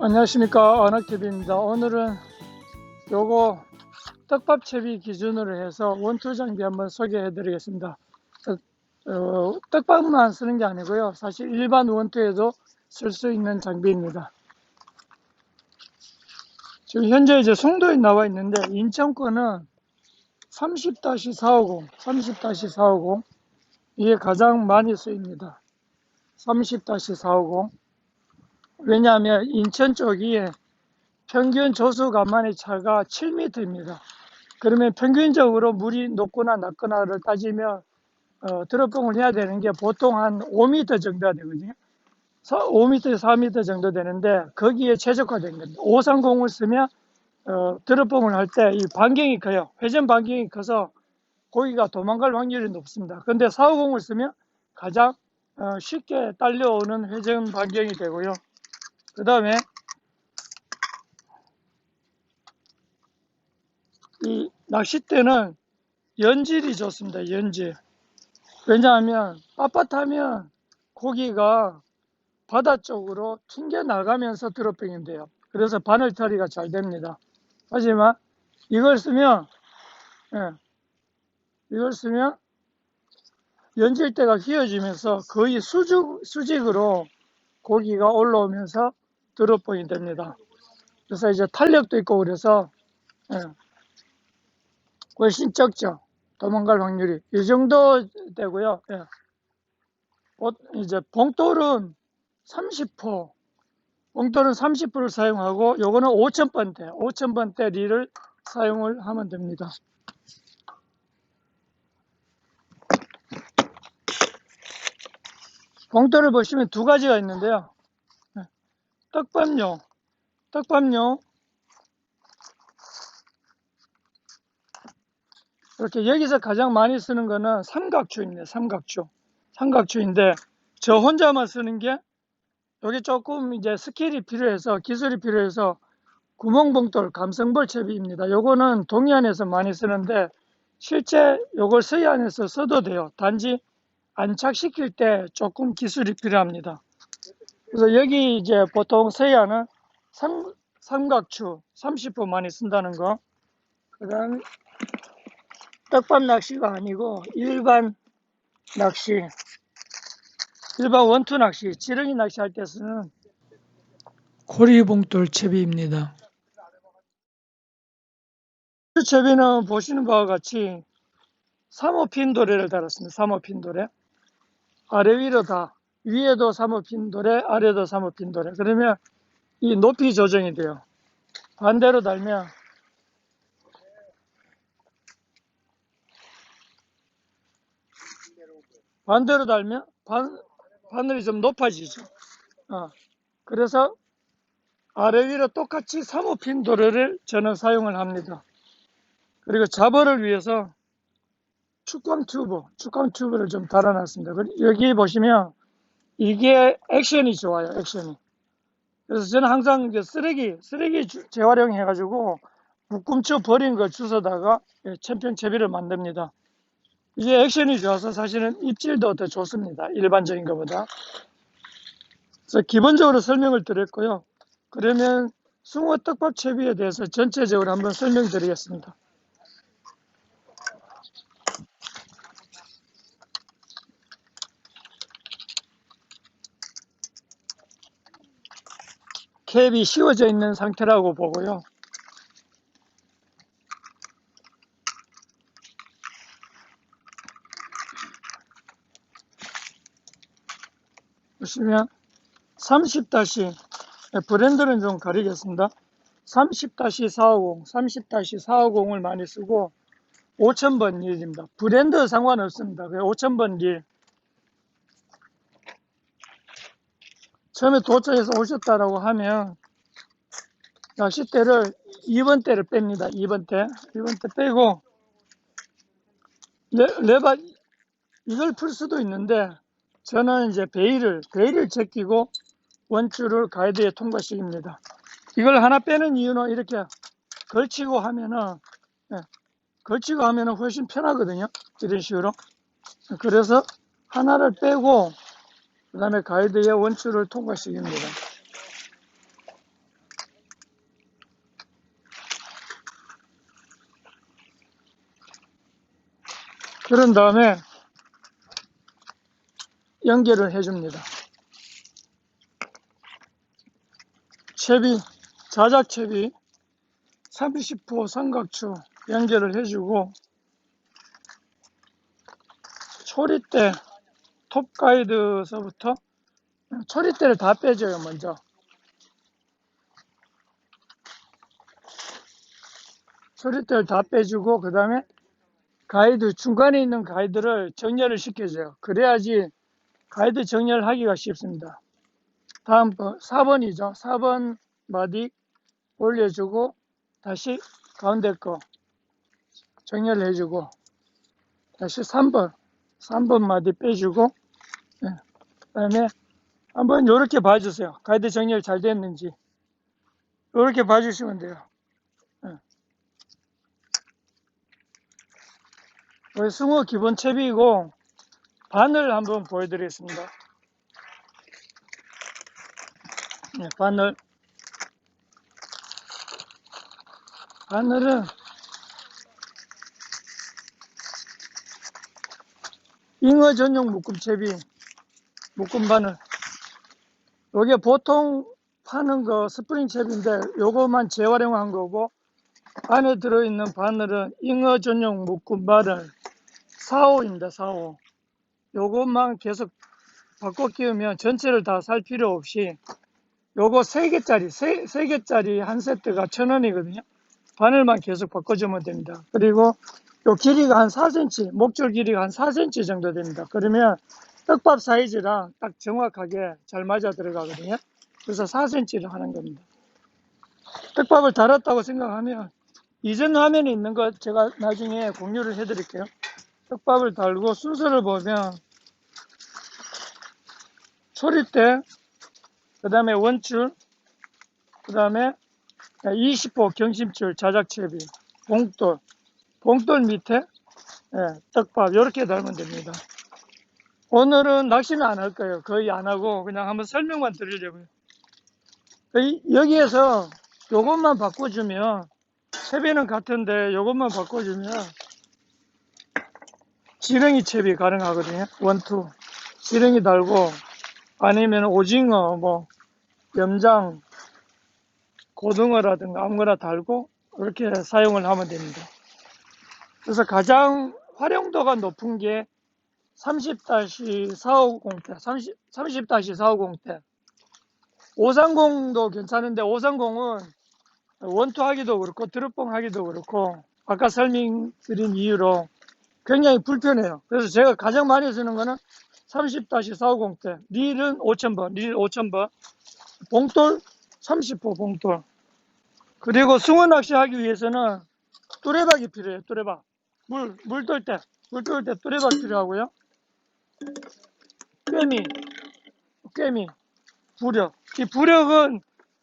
안녕하십니까 언어TV입니다. 오늘은 요거 떡밥 채비 기준으로 해서 원투 장비 한번 소개해 드리겠습니다. 어, 어, 떡밥만 쓰는 게 아니고요. 사실 일반 원투에도 쓸 수 있는 장비입니다. 지금 현재 이제 송도에 나와 있는데 인천 거는 30-450 30-450 이게 가장 많이 쓰입니다. 30-450 왜냐하면 인천 쪽이 평균 조수 간만의 차가 7m입니다. 그러면 평균적으로 물이 높거나 낮거나를 따지면 어, 드롭봉을 해야 되는 게 보통 한 5m 정도가 되거든요. 5m, 4m 정도 되는데 거기에 최적화된 겁니다. 530을 쓰면 어, 드롭봉을 할 때 이 반경이 커요. 회전 반경이 커서 고기가 도망갈 확률이 높습니다. 근데 450을 쓰면 가장 어, 쉽게 딸려오는 회전 반경이 되고요. 그 다음에 이 낚싯대는 연질이 좋습니다. 연질. 왜냐하면 빳빳하면 고기가 바다 쪽으로 튕겨 나가면서 드롭뱅인데요. 그래서 바늘 처리가 잘 됩니다. 하지만 이걸 쓰면 예, 이걸 쓰면 연질대가 휘어지면서 거의 수직, 수직으로 고기가 올라오면서 드롭봉이 됩니다. 그래서 이제 탄력도 있고 그래서 예, 훨씬 적죠. 도망갈 확률이 이 정도 되고요. 예. 어, 이제 봉돌은 30호, 봉돌은 30호를 사용하고 요거는 5,000번대, 5,000번대 릴을 사용을 하면 됩니다. 봉돌을 보시면 두 가지가 있는데요. 떡밥용, 떡밥용. 이렇게 여기서 가장 많이 쓰는 거는 삼각추입니다. 삼각추. 삼각추인데 저 혼자만 쓰는 게 여기 조금 이제 스킬이 필요해서 기술이 필요해서 구멍봉돌 감성벌 채비입니다. 요거는 동해안에서 많이 쓰는데 실제 요걸 서해안에서 써도 돼요. 단지 안착시킬 때 조금 기술이 필요합니다. 그래서 여기 이제 보통 서해안은 삼, 삼각추 30분 많이 쓴다는 거. 그 다음에 떡밥 낚시가 아니고 일반 낚시, 일반 원투 낚시, 지렁이 낚시 할 때 쓰는 고리봉돌 채비입니다. 이 채비는 보시는 바와 같이 3호핀 도래를 달았습니다. 3호핀 도래. 아래 위로 다 위에도 3호 핀도래, 아래도 3호 핀도래. 그러면 이 높이 조정이 돼요. 반대로 달면 반대로 달면 반, 바늘이 좀 높아지죠. 어, 그래서 아래 위로 똑같이 3호 핀도래를 저는 사용을 합니다. 그리고 잡어를 위해서 축광 튜브, 축광 튜브를 좀 달아놨습니다. 여기 보시면 이게 액션이 좋아요, 액션이. 그래서 저는 항상 쓰레기, 쓰레기 재활용해가지고 묶음쳐 버린 걸 주워다가 예, 챔피언 채비를 만듭니다. 이게 액션이 좋아서 사실은 입질도 더 좋습니다. 일반적인 것보다. 그래서 기본적으로 설명을 드렸고요. 그러면 숭어 떡밥 채비에 대해서 전체적으로 한번 설명드리겠습니다. 캡이 씌워져 있는 상태라고 보고요. 보시면 30 다시 브랜드는 좀 가리겠습니다. 30-450, 30-450을 많이 쓰고 5000번 릴입니다. 브랜드 상관없습니다. 5000번 릴 처음에 도착해서 오셨다라고 하면 낚싯대를 2번 대를 뺍니다. 2번 대. 2번 대 빼고 레, 레바 이걸 풀 수도 있는데 저는 이제 베일을 베일을 제끼고 원줄을 가이드에 통과시킵니다. 이걸 하나 빼는 이유는 이렇게 걸치고 하면은 네, 걸치고 하면은 훨씬 편하거든요. 이런 식으로. 그래서 하나를 빼고 그 다음에 가이드의 원줄을 통과시킵니다. 그런 다음에 연결을 해줍니다. 채비, 자작 채비 30호 삼각추 연결을 해주고 초리대 톱 가이드서부터 초리대를 다 빼줘요 먼저. 초리대를 다 빼주고 그 다음에 가이드 중간에 있는 가이드를 정렬을 시켜줘요. 그래야지 가이드 정렬하기가 쉽습니다. 다음 번 4번이죠. 4번 마디 올려주고 다시 가운데 거 정렬해주고 다시 3번 3번 마디 빼주고 예, 그다음에 한번 이렇게 봐주세요. 가이드 정렬 잘 됐는지. 이렇게 봐주시면 돼요. 예. 여기 숭어 기본 채비이고 바늘 한번 보여드리겠습니다. 예, 바늘. 바늘은 잉어 전용 묶음 채비 묶음 바늘. 요게 보통 파는 거 스프링 채비인데 요거만 재활용한 거고 안에 들어있는 바늘은 잉어 전용 묶음 바늘. 4호입니다 4호 요것만 계속 바꿔 끼우면 전체를 다 살 필요 없이 요거 3개짜리 3, 3개짜리 한 세트가 1000원이거든요. 바늘만 계속 바꿔주면 됩니다. 그리고 요 길이가 한 4cm, 목줄 길이가 한 4cm 정도 됩니다. 그러면 떡밥 사이즈랑 딱 정확하게 잘 맞아 들어가거든요. 그래서 4cm를 하는 겁니다. 떡밥을 달았다고 생각하면 이전 화면에 있는 거 제가 나중에 공유를 해드릴게요. 떡밥을 달고 순서를 보면 초리대, 그 다음에 원줄, 그 다음에 20호 경심줄 자작채비, 봉돌, 봉돌 밑에 예, 떡밥 이렇게 달면 됩니다. 오늘은 낚시는 안 할 거예요. 거의 안 하고 그냥 한번 설명만 드리려고요. 이- 여기에서 요것만 바꿔주면 채비는 같은데 요것만 바꿔주면 지렁이 채비 가능하거든요. 원투 지렁이 달고 아니면 오징어 뭐 염장 고등어라든가 아무거나 달고 이렇게 사용을 하면 됩니다. 그래서 가장 활용도가 높은 게 30-450대, 30, 30-450대. 530도 괜찮은데 530은 원투 하기도 그렇고 드롭봉 하기도 그렇고 아까 설명드린 이유로 굉장히 불편해요. 그래서 제가 가장 많이 쓰는 거는 30-450대. 릴은 5000번, 릴 5000번. 봉돌 30호 봉돌. 그리고 숭어 낚시 하기 위해서는 뚜레박이 필요해요. 뚜레박. 물, 물떨 때, 물떨때 뚜레박 필요하고요. 꿰미, 꿰미, 부력. 이 부력은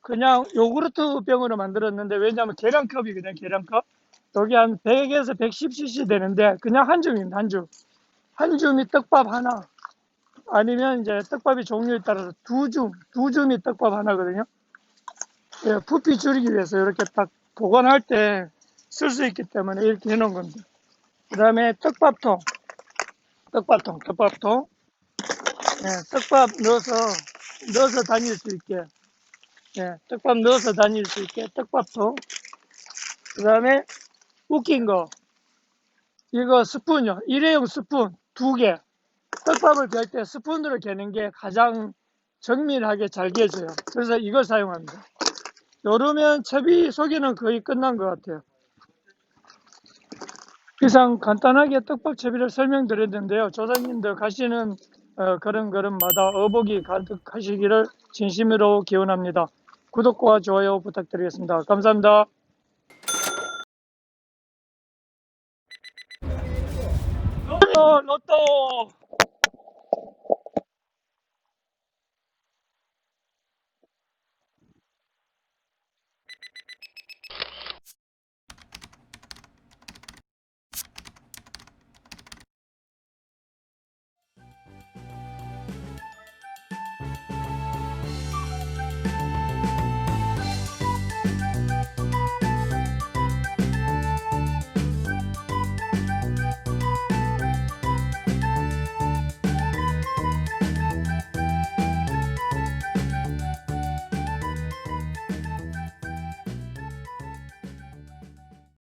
그냥 요구르트 병으로 만들었는데 왜냐하면 계량컵이거든요. 계량컵. 여기 한 100에서 110cc 되는데 그냥 한 줌입니다. 한 줌. 한 줌이 떡밥 하나. 아니면 이제 떡밥이 종류에 따라서 두 줌, 두 줌이 떡밥 하나거든요. 예, 부피 줄이기 위해서 이렇게 딱 보관할 때 쓸 수 있기 때문에 이렇게 해놓은 겁니다. 그 다음에 떡밥통, 떡밥통, 떡밥통. 예, 떡밥 넣어서, 넣어서 다닐 수 있게. 예, 떡밥 넣어서 다닐 수 있게 떡밥통. 그 다음에 웃긴 거. 이거 스푼이요. 일회용 스푼 두 개. 떡밥을 갤 때 스푼으로 개는 게 가장 정밀하게 잘 개져요. 그래서 이걸 사용합니다. 여름엔 채비 소개는 거의 끝난 것 같아요. 이상 간단하게 떡밥 채비를 설명드렸는데요. 조사님들 가시는 어, 그런 걸음마다 어복이 가득하시기를 진심으로 기원합니다. 구독과 좋아요 부탁드리겠습니다. 감사합니다. 로또! 로또!